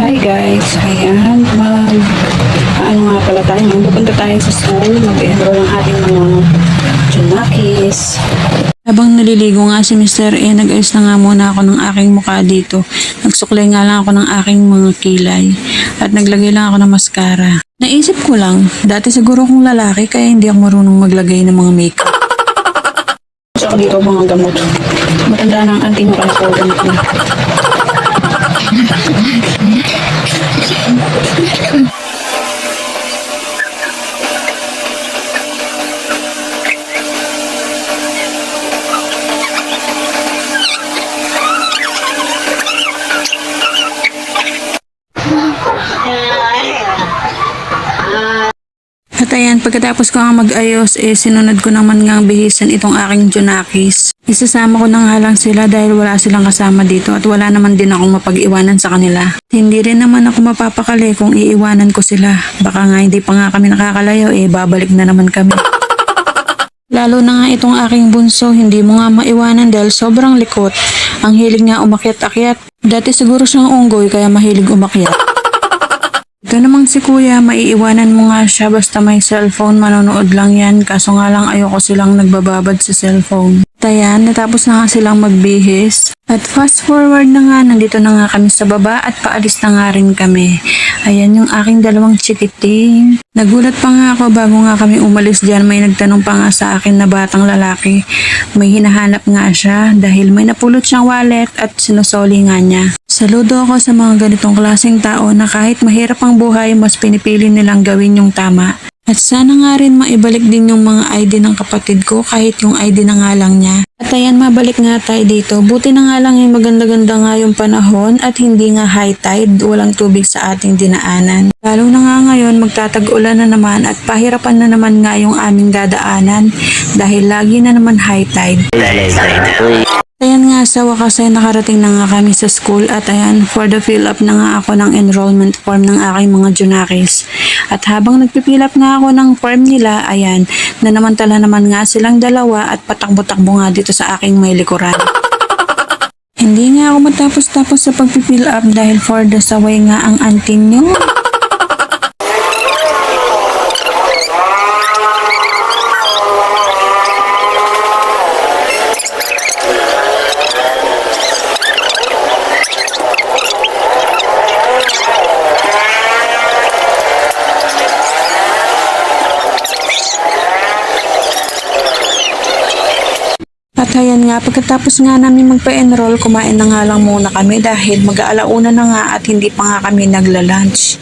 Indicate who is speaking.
Speaker 1: Hi guys, ayan, mag, ano nga pala tayo, magpupunta tayo sa school, mag-enroll ang ating mga junakis. Habang naliligo nga si Mr. E, nag-ayos na nga muna ako ng aking mukha dito. Nagsuklay nga lang ako ng aking mga kilay at naglagay lang ako ng mascara. Naisip ko lang, dati siguro kong lalaki kaya hindi ako marunong maglagay ng mga makeup. Tsaka dito mga gamot. Matanda na ang auntie mo kaya po. Yeah. At ayan, pagkatapos ko nga mag-ayos, eh, sinunod ko naman nga bihisan itong aking Junakis. Isasama ko na nga lang sila dahil wala silang kasama dito at wala naman din akong mapag-iwanan sa kanila. Hindi rin naman ako mapapakali kung iiwanan ko sila. Baka nga hindi pa nga kami nakakalayo, eh babalik na naman kami. Lalo na nga itong aking bunso, hindi mo nga maiwanan dahil sobrang likot. Ang hilig nga umakyat-akyat. Dati siguro siyang unggoy kaya mahilig umakyat. Ito namang si kuya, maiiwanan mo nga siya basta may cellphone, manonood lang yan. Kaso nga lang ayoko silang nagbababad sa cellphone. Tayan, natapos na nga silang magbihis. At fast forward na nga, nandito na nga kami sa baba at paalis na nga rin kami. Ayan yung aking dalawang chikiting. Nagulat pa nga ako bago nga kami umalis dyan. May nagtanong pa nga sa akin na batang lalaki. May hinahanap nga siya dahil may napulot siyang wallet at sinusoli nga niya. Saludo ako sa mga ganitong klaseng tao na kahit mahirap ang buhay, mas pinipili nilang gawin yung tama. At sana nga rin maibalik din yung mga ID ng kapatid ko kahit yung ID na nga lang niya. At ayan, mabalik nga tayo dito. Buti na nga lang yung maganda-ganda nga yung panahon at hindi nga high tide, walang tubig sa ating dinaanan. Lalo na nga ngayon, magtatag-ulan na naman at pahirapan na naman nga yung aming dadaanan dahil lagi na naman high tide. Ayan nga, sa wakas ay nakarating na nga kami sa school at ayan, for the fill up na nga ako ng enrollment form ng aking mga junakis. At habang nagpipill up nga ako ng form nila, ayan, nanamantala naman nga silang dalawa at patakbo-takbo nga dito sa aking may likuran. Hindi nga ako matapos-tapos sa pagpipill up dahil for the saway nga ang auntie nyo. At ayan nga, pagkatapos nga namin magpa-enroll, kumain na nga lang muna kami dahil mag-aalauna na nga at hindi pa nga kami nagla-lunch.